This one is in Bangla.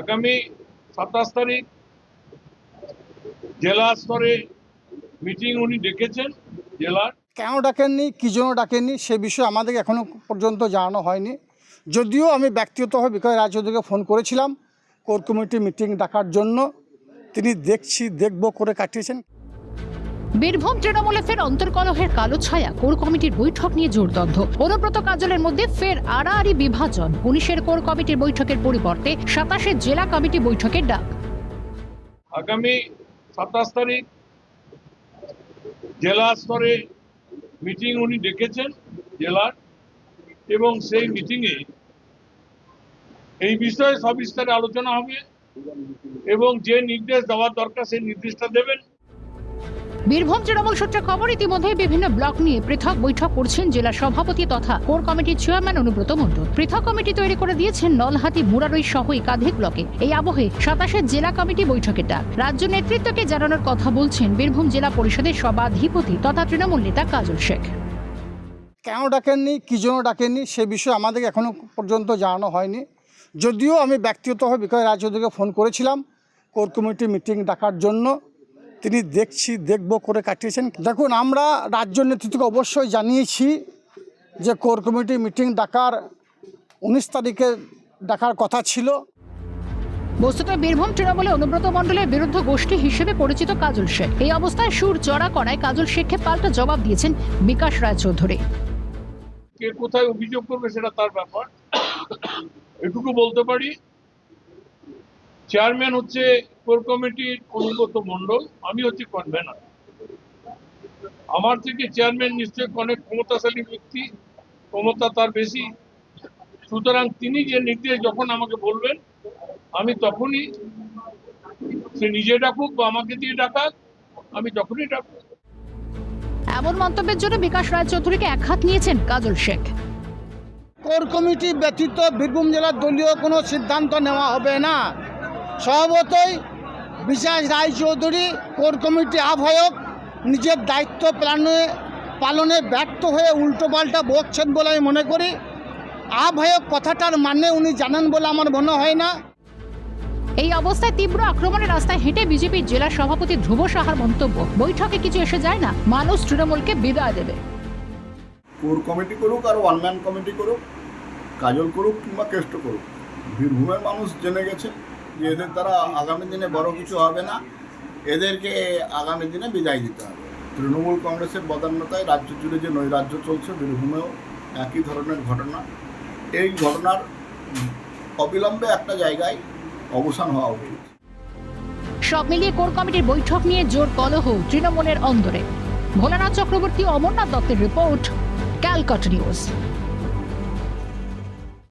আগামী সাতাশ তারিখ জেলা স্তরে মিটিং উনি ডেকেছেন, জেলার। কেন ডাকেননি, কী জন্য ডাকেননি, সে বিষয়ে আমাদের এখনও পর্যন্ত জানানো হয়নি। যদিও আমি ব্যক্তিগতভাবে বিকাশ রায়চৌধুরীকে ফোন করেছিলাম, কোর কমিটি মিটিং ডাকার জন্য। তিনি দেখছি, দেখব, করে কাটিয়েছেন। বীরভূম তৃণমূলে ফের অন্তর্কলহের কালো ছায়া। কোর কমিটির বৈঠক নিয়ে জোরদগ্ধ অনুব্রত কাজলের মধ্যে ফের আড়াআড়ি বিভাজন। উনিশের কোর কমিটির বৈঠকের পরিবর্তে সাতাশে জেলা কমিটি বৈঠকের ডাক। আগামী সাতাশ তারিখ জেলা স্তরে মিটিং উনি ডেকেছেন, জেলার। এবং সেই মিটিংয়ে এই বিষয়ে সবিস্তারে আলোচনা হবে। এবং যে নির্দেশ দেওয়ার দরকার, সেই নির্দেশটা দেবেন। বীরভূম তৃণমূল সূত্রে খবর ইতিমধ্যে বিভিন্ন ব্লক নিয়ে পৃথক বৈঠক করছেন জেলা সভাপতি তথা কোর কমিটির চেয়ারম্যান অনুব্রত মণ্ডল। পৃথক কমিটি তৈরি করে দিয়েছেন নলহাটি মুরারই সহ একাধিক ব্লকে। এই আবহে সাতাশের জেলা কমিটি বৈঠকের ডাক। রাজ্য নেতৃত্বকে জানানোর কথা বলছেন বীরভূম জেলা পরিষদের সভাধিপতি তথা তৃণমূল নেতা কাজল শেখ। কেন ডাকেননি? কী জন্য ডাকেননি? সে বিষয়ে আমাদের এখনও পর্যন্ত জানানো হয়নি। যদিও আমি ব্যক্তিগতভাবে বিকাশ রায়চৌধুরীকে ফোন করেছিলাম কোর কমিটি মিটিং ডাকার জন্য। তিনি দেখছি দেখব করে কাটিয়েছেন। দেখুন আমরা রাজ্য নেতৃত্বকে অবশ্যই জানিয়েছি যে কোর কমিটি মিটিং ডাকার উনিশ তারিখে ডাকার কথা ছিল। বস্তুত বীরভূম তৃণমূলে অনুব্রত মণ্ডলের বিরুদ্ধ গোষ্ঠী হিসেবে পরিচিত কাজল শেখ। এই অবস্থায় সুর চড়া করায় কাজল শেখকে পাল্টা জবাব দিয়েছেন বিকাশ রায়চৌধুরী কে কোথায় অভিযোগ করবে সেটা তার ব্যাপার। এটুকু বলতে পারি চেয়ারম্যান হচ্ছে কোর কমিটির অনুগত মণ্ডল আমি হচ্ছে কনভেনার আমার থেকে চেয়ারম্যান নিশ্চয়ই অনেক ক্ষমতাশালী ব্যক্তি ক্ষমতা তার বেশি। সুতরাং তিনি যে নির্দেশ যখন আমাকে বলবেন আমি তখনই সে নিজে ডাকুক বা আমাকে দিয়ে ডাকাক আমি তখনই ডাকুক এমন মন্তব্যের জন্য বিকাশ রায়চৌধুরীকে একহাত নিয়েছেন কাজল শেখ। কোর কমিটি ব্যতীত বীরভূম জেলার দলীয় কোনো সিদ্ধান্ত নেওয়া হবে না। স্বভাবতই বিশেষ রায়চৌধুরী কোর কমিটি আহ্বায়ক নিজের দায়িত্ব পালনে পালনে ব্যর্থ হয়ে উল্টোপাল্টা বকছেন বলে আমি মনে করি। আহ্বায়ক কথাটার মানে উনি জানেন বলে আমার মনে হয় না। এই অবস্থায় তীব্র আক্রমণের রাস্তায় হেঁটে বিজেপির জেলা সভাপতি ধ্রুব সাহার মন্তব্য বৈঠকে কিছু এসে যায় না মানুষ তৃণমূলকে বিদায় দেবে। কোর কমিটি করুক আর ওয়ান ম্যান কমিটি করুক কাজল করুক কিংবা কেষ্ট করুক বীরভূমের মানুষ জেনে গেছে। এদের দ্বারা আগামী দিনে বড় কিছু হবে না, এদেরকে আগামী দিনে বিদায় দিতে হবে। তৃণমূল কংগ্রেসের বদান্যতায় রাজ্য জুড়ে যে নৈরাজ্য চলছে, বীরভূমেও একই ধরনের ঘটনা। এই ঘটনার অবিলম্বে একটা জায়গায় অবসান হওয়া উচিত। সব মিলিয়ে কোর কমিটির বৈঠক নিয়ে জোর কলহ তৃণমূলের অন্দরে। ভোলানাথ চক্রবর্তী, অমরনাথ দত্তের রিপোর্ট, ক্যালকাট নিউজ।